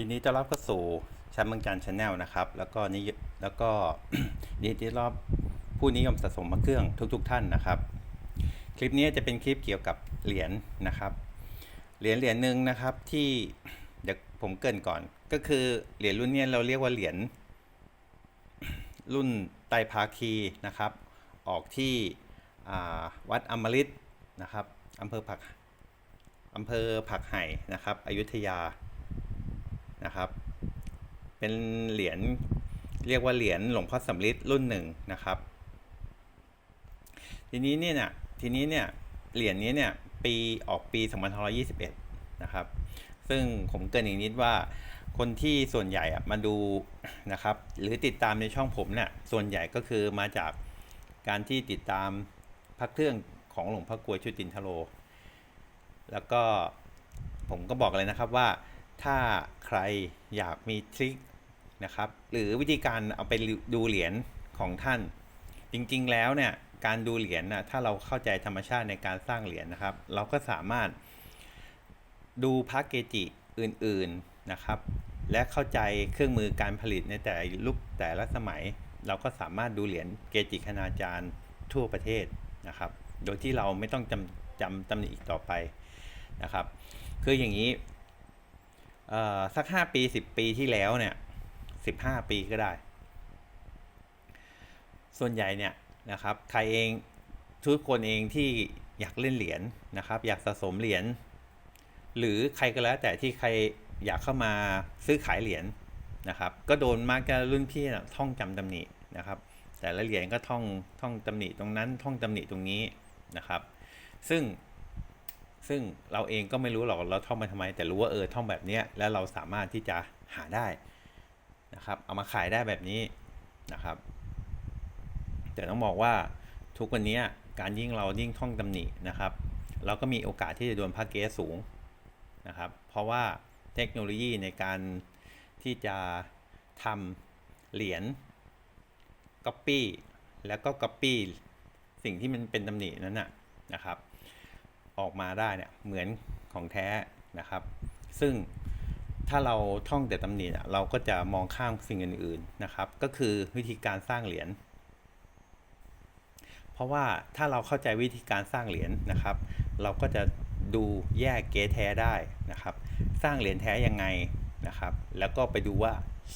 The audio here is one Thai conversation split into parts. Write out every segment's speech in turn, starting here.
ยินดีต้อนรับเข้าสู่ชั้นเมืองจันชาแนลนะครับ แล้วก็นิยแล้วก็ยินดีต้อนรับผู้นิยมสะสมพระเครื่องทุกๆท่านนะครับ คลิปนี้จะเป็นคลิปเกี่ยวกับเหรียญนะครับ เหรียญเหรียญหนึ่งนะครับที่เดี๋ยวผมเกินก่อน ก็คือเหรียญรุ่นนี้เราเรียกว่าเหรียญรุ่นไตภาคีนะครับ ออกที่วัดอมฤตนะครับอำเภอผักอำเภอผักไห่นะครับ อยุธยา นะครับ เป็นเหรียญเรียกว่าเหรียญหลวงพ่อสำริดรุ่นหนึ่งนะครับ ทีนี้เนี่ยนะทีนี้เนี่ยเหรียญนี้เนี่ยปีออกปี2521 นะครับ ซึ่งผมเกรินอีกนิดว่าคนที่ส่วนใหญ่อะมาดูนะครับ หรือติดตามในช่องผมเนี่ยส่วนใหญ่ก็คือมาจากการที่ติดตามพระเครื่องของหลวงพ่อกลวยชุตินทโล แล้วก็ผมก็บอกเลยนะครับว่า ถ้าใครอยากมีทริคนะครับ หรือวิธีการเอาไปดูเหรียญของท่าน จริงๆแล้วเนี่ยการดูเหรียญนะถ้าเราเข้าใจธรรมชาติในการสร้างเหรียญนะครับ เราก็สามารถดูพระเกจิอื่นๆนะครับ และเข้าใจเครื่องมือการผลิตในแต่ลุกแต่ละสมัย เราก็สามารถดูเหรียญเกจิคณาจารย์ทั่วประเทศนะครับ โดยที่เราไม่ต้องจำจำตำหนิอีกต่อไปนะครับ คืออย่างนี้ สักห้าปีสิบปีที่แล้วเนี่ยสิบห้าปีก็ได้ ส่วนใหญ่เนี่ยนะครับใครเองทุกคนเองที่อยากเล่นเหรียญนะครับ อยากสะสมเหรียญหรือใครก็แล้วแต่ที่ใครอยากเข้ามาซื้อขายเหรียญนะครับ ก็โดนมากจะรุ่นพี่นะท่องจำตำหนินะครับ แต่ละเหรียญก็ท่องท่องตำหนิตรงนั้นท่องตำหนิตรงนี้นะครับ ซึ่ง ซึ่งเราเองก็ไม่รู้หรอกเราท่องมาทำไม แต่รู้ว่าเออท่องแบบเนี้ยแล้วเราสามารถที่จะหาได้นะครับ เอามาขายได้แบบนี้นะครับ แต่ต้องบอกว่าทุกวันนี้การยิ่งเรายิ่งท่องตำหนินะครับ เราก็มีโอกาสที่จะโดนพาเกสสูงนะครับ เพราะว่าเทคโนโลยีในการที่จะทำเหรียญ Copy แล้วก็ Copy สิ่งที่มันเป็นตำหนินั้นนะนะครับ ออกมาได้เนี่ยเหมือนของแท้นะครับ ซึ่งถ้าเราท่องแต่ตำหนิเราก็จะมองข้ามสิ่งอื่นๆนะครับ ก็คือวิธีการสร้างเหรียญเพราะว่าถ้าเราเข้าใจวิธีการสร้างเหรียญนะครับ เราก็จะดูแยกเก๊แท้ได้นะครับ สร้างเหรียญแท้ยังไงนะครับ แล้วก็ไปดูว่า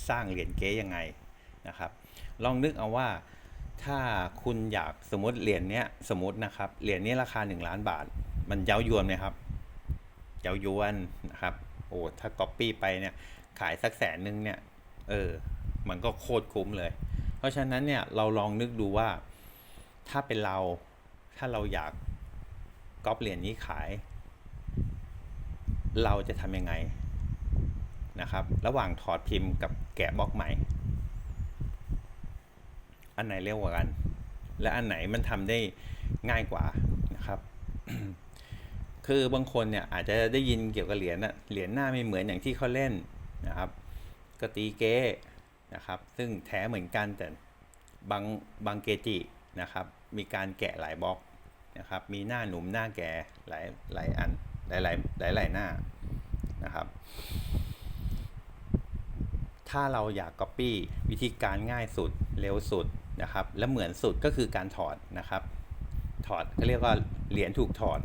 สร้างเหรียญเก๊ยังไงนะครับ ลองนึกเอาว่าถ้าคุณอยากสมมติเหรียญเนี้ยสมมตินะครับเหรียญนี้ราคา 1 ล้านบาท มันเย้ายวนไหมครับ เย้ายวนนะครับ โอ้ถ้าก๊อปปี้ไปเนี่ยขายสักแสนนึงเนี่ย เออ มันก็โคตรคุ้มเลย เพราะฉะนั้นเนี่ยเราลองนึกดูว่าถ้าเป็นเราถ้าเราอยากก๊อปเหรียญนี้ขาย เราจะทำยังไงนะครับ ระหว่างถอดพิมพ์กับแกะบล็อกใหม่ อันไหนเร็วกว่ากัน และอันไหนมันทำได้ง่ายกว่านะครับ คือบางคนเนี่ยอาจจะได้ยินเกี่ยวกับเหรียญนะเหรียญหน้าไม่เหมือนอย่างที่เขาเล่นนะครับก็ตีเก้นะครับ ซึ่งแท้เหมือนกันแต่บางบางเกจินะครับ มีการแกะหลายบล็อกนะครับ มีหน้าหนุ่มหน้าแก่หลายหลายอันหลายหลายหลายหลายหน้านะครับ ถ้าเราอยาก Copy วิธีการง่ายสุดเร็วสุดนะครับ และเหมือนสุดก็คือการถอดนะครับ ถอดก็เรียกว่าเหรียญถูกถอด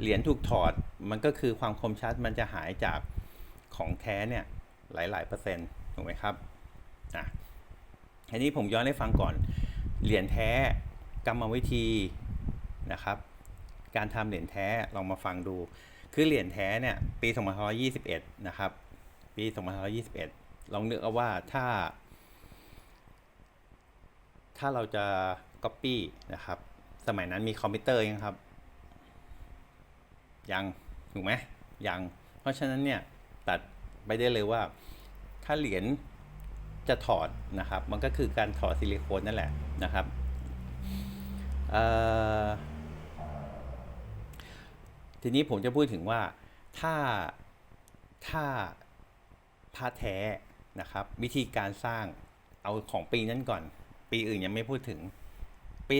เหรียญถูกถอดมันก็คือความคมชัดมันจะหายจากของแท้เนี่ยหลาย ๆ เปอร์เซ็นต์ถูกไหมครับอะทีนี้ผมย้อนให้ฟังก่อน เหรียญแท้กรรมวิธีนะครับ การทำเหรียญแท้ลองมาฟังดู คือเหรียญแท้เนี่ยปี2521 นะครับ ปี2521 ลองนึกเอาว่าถ้า ถ้าเราจะ Copy นะครับ สมัยนั้นมีคอมพิวเตอร์ยังครับ ยังถูกไหมยัง เพราะฉะนั้นเนี่ยตัดไปได้เลยว่า ถ้าเหรียญจะถอดนะครับ มันก็คือการถอดซิลิโคนนั่นแหละนะครับทีนี้ผมจะพูดถึงว่าถ้าถ้าผ้าแท้นะครับ วิธีการสร้างเอาของปีนั้นก่อน ปีอื่นยังไม่พูดถึงปี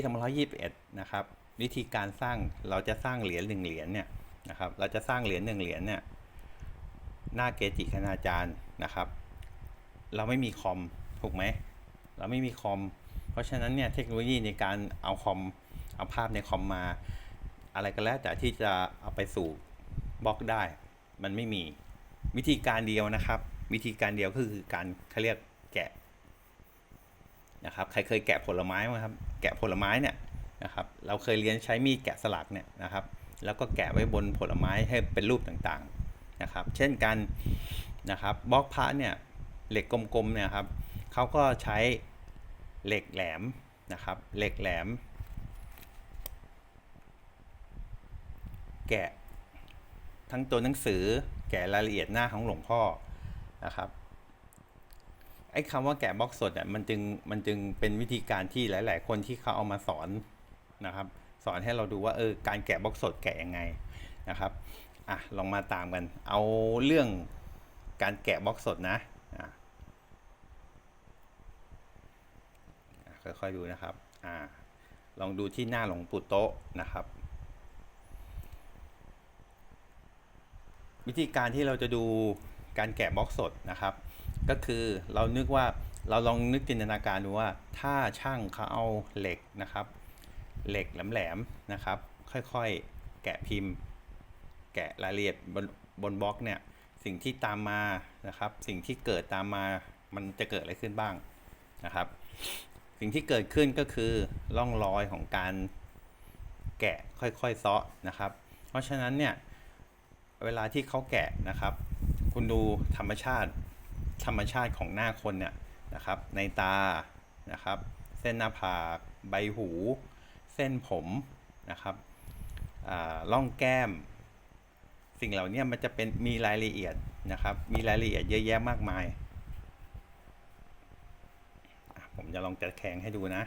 2521นะครับ วิธีการสร้างเราจะสร้างเหรียญหนึ่งเหรียญเนี่ย นะครับ เราจะสร้างเหรียญหนึ่งเหรียญเนี่ยหน้าเกจิคณาจารย์นะครับ เราไม่มีคอมถูกไหมเราไม่มีคอมเพราะฉะนั้นเนี่ยเทคโนโลยีในการเอาคอมเอาภาพในคอมมา อะไรก็แล้ว แต่ที่จะเอาไปสู่บล็อกได้ มันไม่มีวิธีการเดียวนะครับ วิธีการเดียวก็คือการเขาเรียกแกะนะครับใครเคยแกะผลไม้ไหมครับแกะผลไม้เนี่ยนะครับเราเคยเรียนใช้มีดแกะสลักเนี่ยนะครับ แล้วก็แกะไว้บนผลไม้ให้เป็นรูปต่างๆนะครับ เช่นกันนะครับบล็อกพระเนี่ยเหล็กกลมๆเนี่ยครับเขาก็ใช้เหล็กแหลมนะครับเหล็กแหลม แกะทั้งตัวหนังสือแกะรายละเอียดหน้าของหลวงพ่อนะครับไอ้คำว่าแกะบล็อกสดอะมันจึงมันจึงเป็นวิธีการที่หลาย ๆ คนที่เขาเอามาสอนนะครับ สอนให้เราดูว่าเออการแกะบล็อกสดแกะยังไงนะครับอะลองมาตามกัน เอาเรื่องการแกะบล็อกสดนะอะค่อยๆดูนะครับอ่าลองดูที่หน้าหลวงปู่โต๊ะนะครับ วิธีการที่เราจะดูการแกะบล็อกสดนะครับ ก็คือเรานึกว่าเราลองนึกจินตนาการดูว่าถ้าช่างเขาเอาเหล็กนะครับ เหล็กแหลมๆนะครับ ค่อยๆ แกะพิมพ์ แกะรายละเอียดบนบนบล็อกเนี่ย สิ่งที่ตามมานะครับ สิ่งที่เกิดตามมามันจะเกิดอะไรขึ้นบ้างนะครับ สิ่งที่เกิดขึ้นก็คือร่องรอยของการแกะค่อยๆเซาะนะครับ เพราะฉะนั้นเนี่ยเวลาที่เขาแกะนะครับ คุณดูธรรมชาติธรรมชาติของหน้าคนเนี่ยนะครับ ในตานะครับ เส้นหน้าผาก ใบหู ส้นผมนะครับอ่องแก้ม สิ่งเหล่านี้มันจะเป็นมีรายละเอียดนะครับ มีรายละเอียดเยอะแยะมากมาย ผมจะลองจัดแข่งให้ดูนะ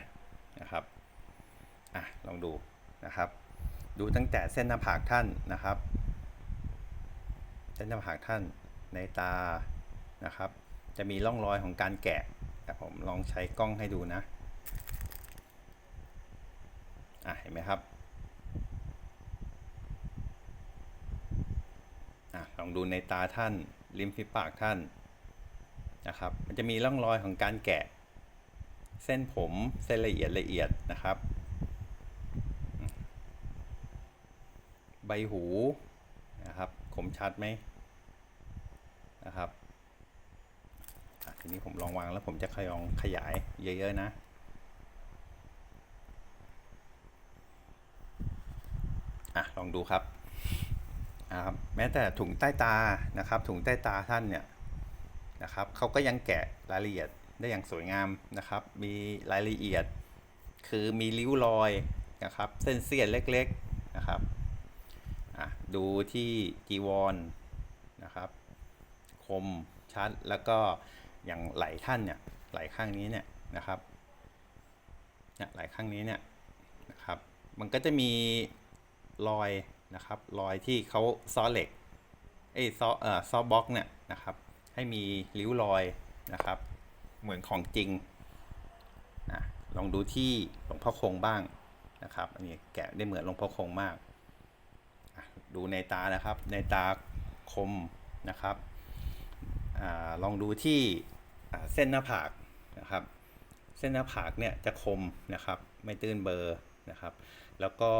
นะครับอะลองดูนะครับ ดูตั้งแต่เส้นหน้าผากท่านนะครับ เส้นหน้าผากท่านในตานะครับ จะมีร่องรอยของการแกะแต่ผมลองใช้กล้องให้ดูนะ อะเห็นไหมครับอะลองดูในตาท่านริมฝีปากท่านนะครับ มันจะมีร่องรอยของการแกะ เส้นผมเส้นละเอียดละเอียดนะครับ ใบหูนะครับคมชัดไหมนะครับทีนี้ผมลองวางแล้วผมจะขยองขยายเยอะๆนะ อะ ลองดูครับอ่าครับแม้แต่ถุงใต้ตานะครับ ถุงใต้ตาท่านเนี่ยนะครับเขาก็ยังแกะรายละเอียดได้อย่างสวยงามนะครับ มีรายละเอียด คือมีริ้วรอยนะครับ เส้นเสี้ยนเล็กๆนะครับดูที่จีวรนะครับ คมชัดแล้วก็อย่างไหลท่านเนี่ยไหลข้างนี้เนี่ยนะครับเนี่ยไหลข้างนี้เนี่ยนะครับ มันก็จะมี รอยนะครับรอยที่เขาซ้อเหล็กเอ้ซ้อเอ่อซ้อบล็อกเนี่ยนะครับให้มีริ้วรอยนะครับ เหมือนของจริงอะลองดูที่หลวงพ่อคงบ้างนะครับอันนี้แกะได้เหมือนหลวงพ่อคงมากดูในตานะครับในตาคมนะครับอลองดูที่เส้นหน้าผากนะครับ เส้นหน้าผากเนี่ยจะคมนะครับ ไม่ตื้นเบอร์นะครับ แล้วก็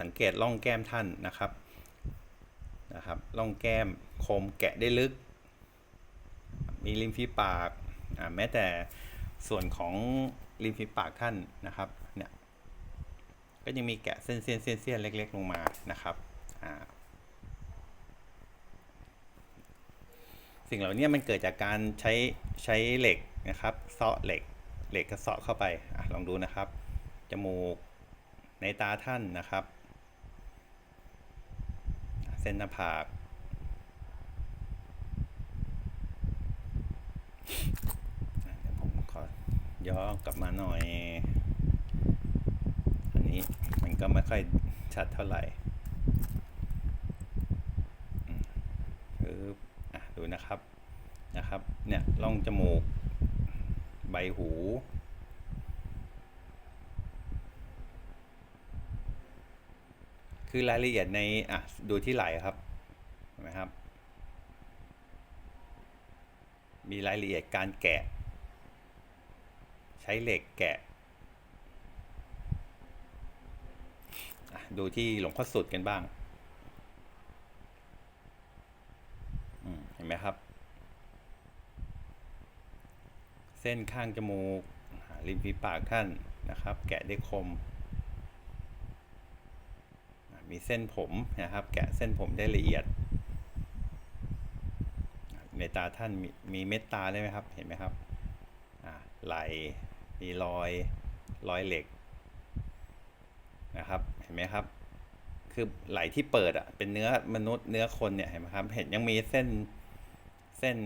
สังเกตร่องแก้มท่านนะครับนะครับร่องแก้มคมแกะได้ลึก มีริมฝีปากอ่าแม้แต่ส่วนของริมฝีปากท่านนะครับเนี่ยก็ยังมีแกะเส้นเส้นเส้นเส้นเล็ก ๆ ลงมานะครับอ่าสิ่งเหล่านี้มันเกิดจากการใช้ใช้เหล็กนะครับเซาะเหล็กเหล็กกระเซาะเข้าไปอลองดูนะครับจมูกในตาท่านนะครับ เส้นหน้าผากอะเดี๋ยวผมขอย้อนกลับมาหน่อย อันนี้มันก็ไม่ค่อยชัดเท่าไหร่ปึ๊บอะดูนะครับ นะครับ เนี่ยร่องจมูก ใบหู คือรายละเอียดในอะดูที่ไหลครับเห็นไหมครับ มีรายละเอียดการแกะ ใช้เหล็กแกะะดูที่หลวงพ่อสุดกันบ้างเห็นไหมครับ เส้นข้างจมูกริมฝีปากท่านนะครับ แกะได้คม มีเส้นผมนะครับ แกะเส้นผมได้ละเอียดในตาท่านมีมเม็ดตาได้ไหมครับ เห็นไหมครับไหลมีรอยรอยเหล็กนะครับ เห็นไหมครับ คือไหลที่เปิดอะ เป็นเนื้อมนุษย์เนื้อคนเนี่ยเห็นไหมครับ เห็นยังมีเส้นเส้น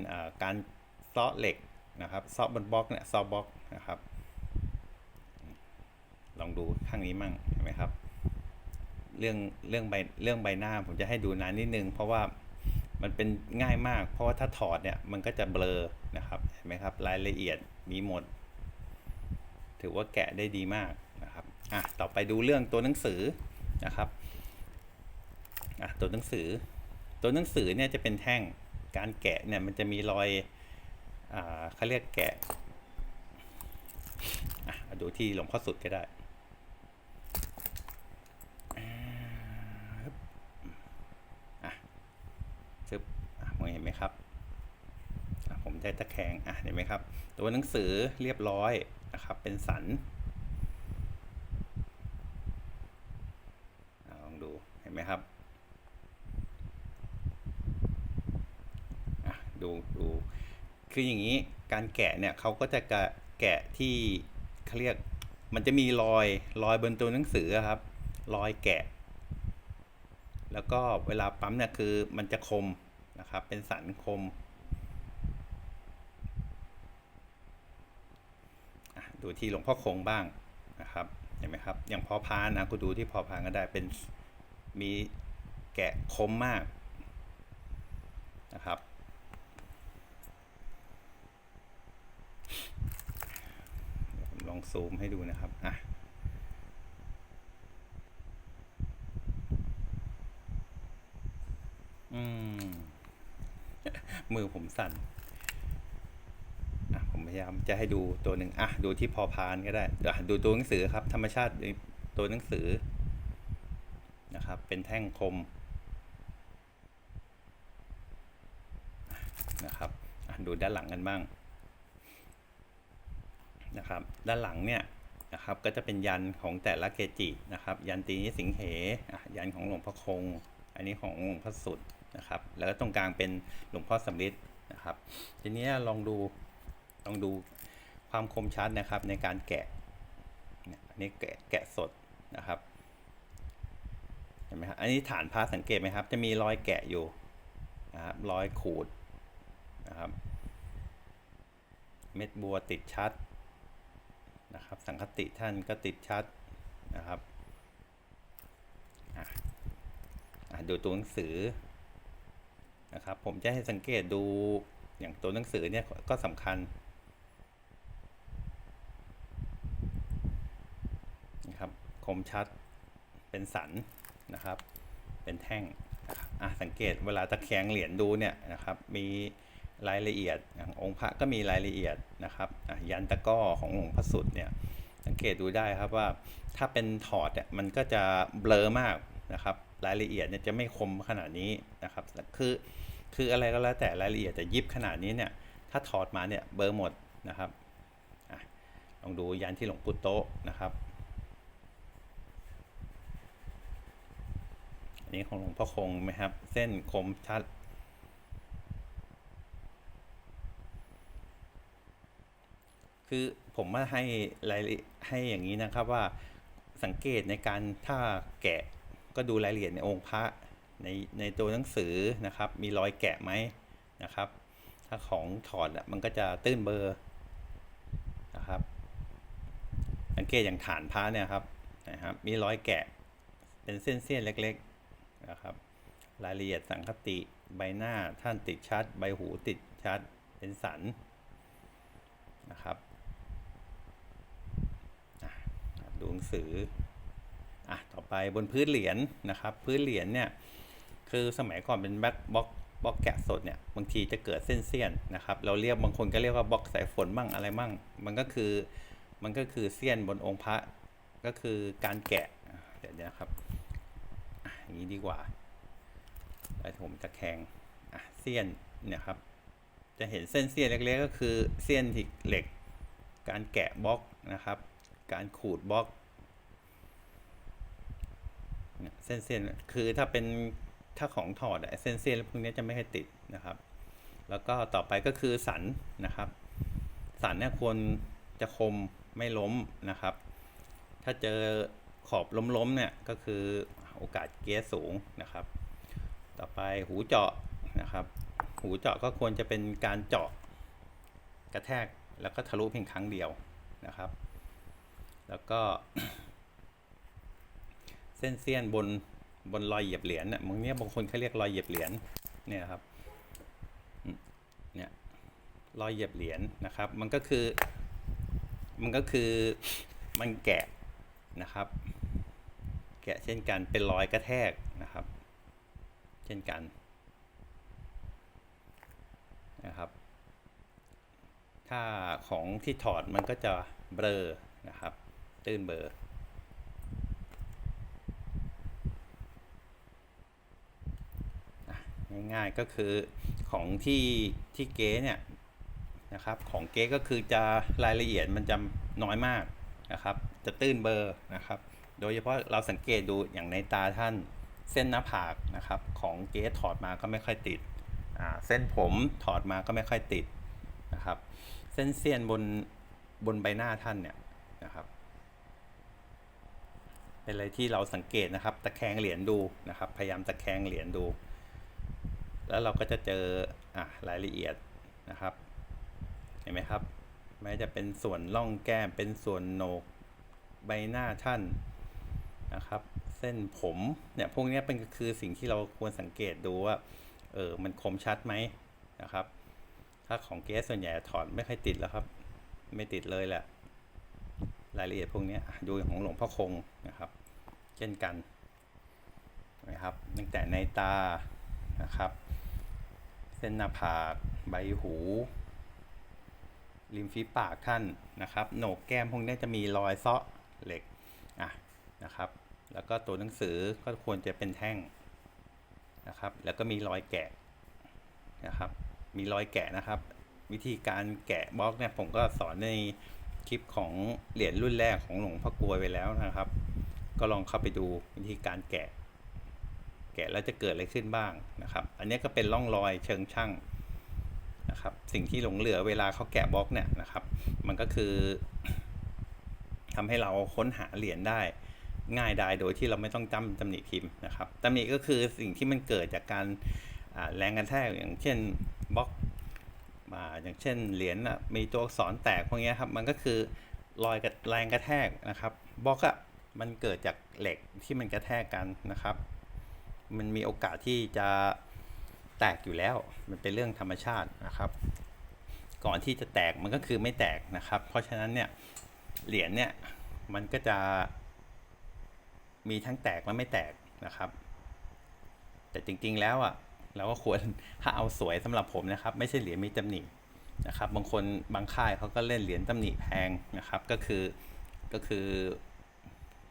การซาะเหล็กนะครับซาะบนบล็อกเนี่ยซาะบล็อกนะครับ ลองดูข้างนี้มั่งเห็นไหมครับ เรื่องเรื่องใบเรื่องใบหน้าผมจะให้ดูนานนิดนึง เพราะว่ามันเป็นง่ายมาก เพราะว่าถ้าถอดเนี่ยมันก็จะเบลอนะครับเห็นไหมครับรายละเอียดมีหมด ถือว่าแกะได้ดีมากนะครับอะต่อไปดูเรื่องตัวหนังสือนะครับอะตัวหนังสือ ตัวหนังสือเนี่ยจะเป็นแท่งการแกะเนี่ยมันจะมีรอยอ่าเขาเรียกแกะอะดูที่หลวงพ่อสุดก็ได้ ซึบอะมองเห็นไหมครับอะผม ได้ตะแคงอะเห็นไหมครับ ตัวหนังสือเรียบร้อยนะครับ เป็นสันอลองดูเห็นไหมครับอะดูดูคืออย่างนี้การแกะเนี่ยเขาก็จะกะแกะที่เขาเรียกมันจะมีรอยรอยบนตัวหนังสือครับ รอยแกะ แล้วก็เวลาปั๊มเนี่ยคือมันจะคมนะครับ เป็นสันคมอะ ดูที่หลวงพ่อคงบ้างนะครับเห็นไหมครับอย่างพอพานนะคุณดูที่พอพานก็ได้เป็นมีแกะคมมากนะครับ ลองซูมให้ดูนะครับอะอืมมือผมสั่น ผมพยายามจะให้ดูตัวหนึ่งอะดูที่พอพานก็ได้ดูตัวหนังสือครับ ธรรมชาติตัวหนังสือนะครับ เป็นแท่งคมนะครับดูด้านหลังกันบ้างนะครับ ด้านหลังเนี่ยนะครับก็จะเป็นยันของแต่ละเกจินะครับ ยันตีนิสิงเหยันของหลวงพ่อคง อันนี้ของหลวงพ่อสุดนะครับ แล้วก็ตรงกลางเป็นหลวงพ่อสำริดนะครับ ทีนี้ลองดู ลองดูความคมชัดนะครับในการแกะอันนี้แกะแกะสดนะครับเห็นไหมครับอันนี้ฐานพระสังเกตไหมครับ จะมีรอยแกะอยู่นะครับรอยขูดนะครับ เม็ดบัวติดชัดนะครับ สังคติท่านก็ติดชัดนะครับอะดูตัวหนังสือนะครับ ผมจะให้สังเกตดูอย่างตัวหนังสือเนี่ยก็สำคัญนะครับค มชัดเป็นสันนะครับ เป็นแท่งอะสังเกตเวลาตะแคงเหรียญดูเนี่ยนะครับมีรายละเอียดอย่างองค์พระก็มีรายละเอียดนะครับยันตะก้อของหลวงพ่อสุดเนี่ยสังเกตดูได้ครับว่าถ้าเป็นถอดเนี่ยมันก็จะเบลอมากนะครับรายละเอียดเนี่ยจะไม่คมขนาดนี้นะครับคือคืออะไรก็แล้วแต่รายละเอียดแต่ยิบขนาดนี้เนี่ยถ้าถอดมาเนี่ยเบลอหมดนะครับลองดูยันที่หลวงปู่โตนะครับ นี้ของหลวงพ่อคงไหมครับ เส้นคมชัด คือผมว่าให้รายให้อย่างนี้นะครับว่าสังเกตในการถ้าแกะก็ดูรายละเอียดในองค์พระในในตัวหนังสือนะครับ มีรอยแกะไหมนะครับ ถ้าของถอดมันก็จะตื้นเบอร์นะครับ สังเกตอย่างฐานพระเนี่ยครับนะครับ มีรอยแกะเป็นเส้นๆเล็ก ๆ นะครับรายละเอียดสังคติใบหน้าท่านติดชัด ใบหูติดชัดเป็นสันนะครับดูหนังสืออะต่อไปบนพื้นเหรียญนะครับ พื้นเหรียญเนี่ยคือสมัยก่อนเป็นแบ็คบ็อกบล็อกแกะสดเนี่ยบางทีจะเกิดเส้นเสี้ยนนะครับ เราเรียกบางคนก็เรียกว่าบล็อกสายฝนบ้างอะไรบ้างมันก็คือมันก็คือเสี้ยนบนองค์พระก็คือการแกะอะเดี๋ยวนะครับ อย่างนี้ดีกว่าแล้วผมจะแข่งอะเสี้ยนเนี่ยครับ จะเห็นเส้นเสี้ยนเล็กๆก็คือเสี้ยนที่เหล็ก การแกะบล็อกนะครับ การขูดบล็อกเส้นเสี้ยนคือถ้าเป็นถ้าของถอดเส้นเสี้ยนพวกนี้จะไม่ค่อยติดนะครับ แล้วก็ต่อไปก็คือสันนะครับ สันเนี่ยควรจะคมไม่ล้มนะครับ ถ้าเจอขอบล้มๆเนี่ยก็คือ โอกาสเกียร์สูงนะครับ ต่อไปหูเจาะนะครับ หูเจาะก็ควรจะเป็นการเจาะกระแทกแล้วก็ทะลุเพียงครั้งเดียวนะครับ แล้วก็ เส้นเสี้ยนบนบนรอยเหยียบเหรียญเนี่ยบางเนี้ยบางคนเขาเรียกรอยเหยียบเหรียญเนี่ยครับเนี่ยรอยเหยียบเหรียญนะครับ มันก็คือ มันก็คือมันแกะนะครับ แกะเช่นกันเป็นรอยกระแทกนะครับ เช่นกันนะครับ ถ้าของที่ถอดมันก็จะเบลอนะครับ ตื้นเบลออะง่ายๆก็คือของที่ที่เก๊เนี่ยนะครับ ของเก๊ก็คือจะรายละเอียดมันจะน้อยมากนะครับ จะตื้นเบลอนะครับ โดยเฉพาะเราสังเกตดูอย่างในตาท่านเส้นหน้าผากนะครับของเก๊ถอดมาก็ไม่ค่อยติด เส้นผมถอดมาก็ไม่ค่อยติดนะครับ เส้นเสี้ยนบนบนใบหน้าท่านเนี่ยนะครับเป็นอะไรที่เราสังเกตนะครับตะแคงเหรียญดูนะครับ พยายามตะแคงเหรียญดู แล้วเราก็จะเจออะรายละเอียดนะครับ เห็นไหมครับแม้จะเป็นส่วนร่องแก้มเป็นส่วนโหนกใบหน้าท่าน นะครับ เส้นผมเนี่ยพวกนี้เป็นคือสิ่งที่เราควรสังเกตดูว่าเออมันคมชัดไหมนะครับ ถ้าของเกสส่วนใหญ่ถอดไม่ค่อยติดแล้วครับ ไม่ติดเลยแหละ รายละเอียดพวกนี้ดูของหลวงพ่อคงนะครับ เช่นกันนะครับตั้งแต่ในตานะครับ เส้นหน้าผากใบหูริมฝีปากท่านนะครับโหนกแก้มพวกนี้จะมีรอยเซาะเหล็กอะนะครับ แล้วก็ตัวหนังสือก็ควรจะเป็นแท่งนะครับ แล้วก็มีรอยแกะนะครับ มีรอยแกะนะครับ วิธีการแกะบล็อกเนี่ยผมก็สอนในคลิปของเหรียญรุ่นแรกของหลวงพ่อกลวยไปแล้วนะครับ ก็ลองเข้าไปดูวิธีการแกะ แกะแล้วจะเกิดอะไรขึ้นบ้างนะครับ อันนี้ก็เป็นร่องรอยเชิงช่างนะครับ สิ่งที่หลงเหลือเวลาเขาแกะบล็อกเนี่ยนะครับ มันก็คือทำให้เราค้นหาเหรียญได้ ง่ายได้โดยที่เราไม่ต้องจำตำหนิพิมพ์นะครับตำหนิก็คือสิ่งที่มันเกิดจากการแรงกระแทกอย่างเช่นบล็อกอย่างเช่นเหรียญมีตัวอักษรแตกพวกนี้ครับมันก็คือรอยกับแรงกระแทกนะครับบล็อกอะมันเกิดจากเหล็กที่มันกระแทกกันนะครับ มันมีโอกาสที่จะแตกอยู่แล้ว มันเป็นเรื่องธรรมชาตินะครับ ก่อนที่จะแตกมันก็คือไม่แตกนะครับ เพราะฉะนั้นเนี่ยเหรียญเนี่ยมันก็จะ มีทั้งแตกและไม่แตกนะครับ แต่จริงๆแล้วอะเราก็ควรถ้าเอาสวยสำหรับผมนะครับ ไม่ใช่เหรียญมีตำหนินะครับ บางคนบางค่ายเขาก็เล่นเหรียญตำหนิแพงนะครับ ก็คือก็คือ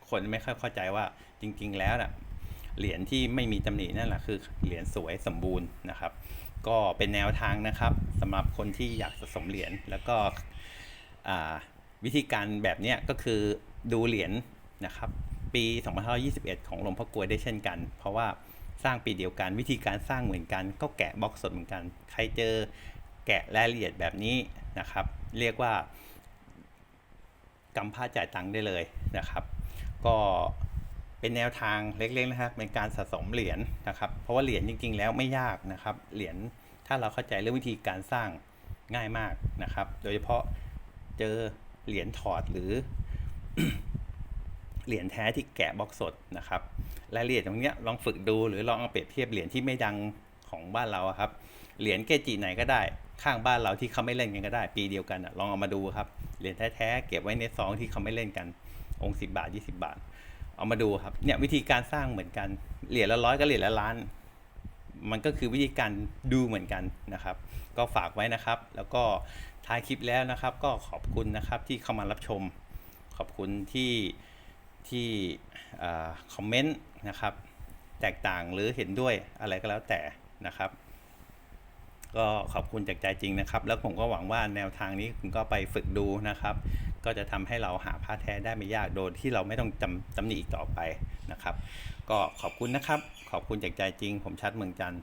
คนไม่ค่อยเข้าใจว่าจริง ๆ แล้วน่ะเหรียญที่ไม่มีตำหนินั่นแหละคือเหรียญสวยสมบูรณ์นะครับ ก็เป็นแนวทางนะครับสำหรับคนที่อยากสะสมเหรียญแล้วก็วิธีการแบบนี้ก็คือดูเหรียญนะครับ ปี 2521 ของหลวงพ่อกลวยได้เช่นกัน เพราะว่าสร้างปีเดียวกันวิธีการสร้างเหมือนกัน ก็แกะบล็อกสดเหมือนกัน ใครเจอแกะรายละเอียดแบบนี้นะครับ เรียกว่ากำผ้าจ่ายตังค์ได้เลยนะครับ ก็เป็นแนวทางเล็กๆนะครับในการสะสมเหรียญนะครับ เพราะว่าเหรียญจริง ๆ แล้วไม่ยากนะครับ เหรียญถ้าเราเข้าใจเรื่องวิธีการสร้างง่ายมากนะครับ โดยเฉพาะเจอเหรียญถอดหรือ เหรียญแท้ที่แกะบล็อกสดนะครับรายละเอียดตรงนี้ลองฝึกดูหรือลองเอาเปรียบเทียบเหรียญที่ไม่ดังของบ้านเราครับเหรียญเกจิไหนก็ได้ข้างบ้านเราที่เขาไม่เล่นกันก็ได้ ปีเดียวกันลองเอามาดูครับเหรียญแท้ๆเก็บไว้ในซองที่เขาไม่เล่นกันองค์สิบาท 20 บาท เอามาดูครับเนี่ยวิธีการสร้างเหมือนกันเหรียญละร้อยก็เหรียญละล้าน มันก็คือวิธีการดูเหมือนกันนะครับ ก็ฝากไว้นะครับ แล้วก็ท้ายคลิปแล้วนะครับ ก็ขอบคุณนะครับที่เข้ามารับชม ขอบคุณที่ ที่คอมเมนต์นะครับ แตกต่างหรือเห็นด้วยอะไรก็แล้วแต่นะครับ ก็ขอบคุณจากใจจริงนะครับ แล้วผมก็หวังว่าแนวทางนี้คุณก็ไปฝึกดูนะครับ ก็จะทำให้เราหาผ้าแท้ได้ไม่ยากโดยที่เราไม่ต้องจำตำหนิอีกต่อไปนะครับ ก็ขอบคุณนะครับ ขอบคุณจากใจจริง ผมชัดเมืองจันทร์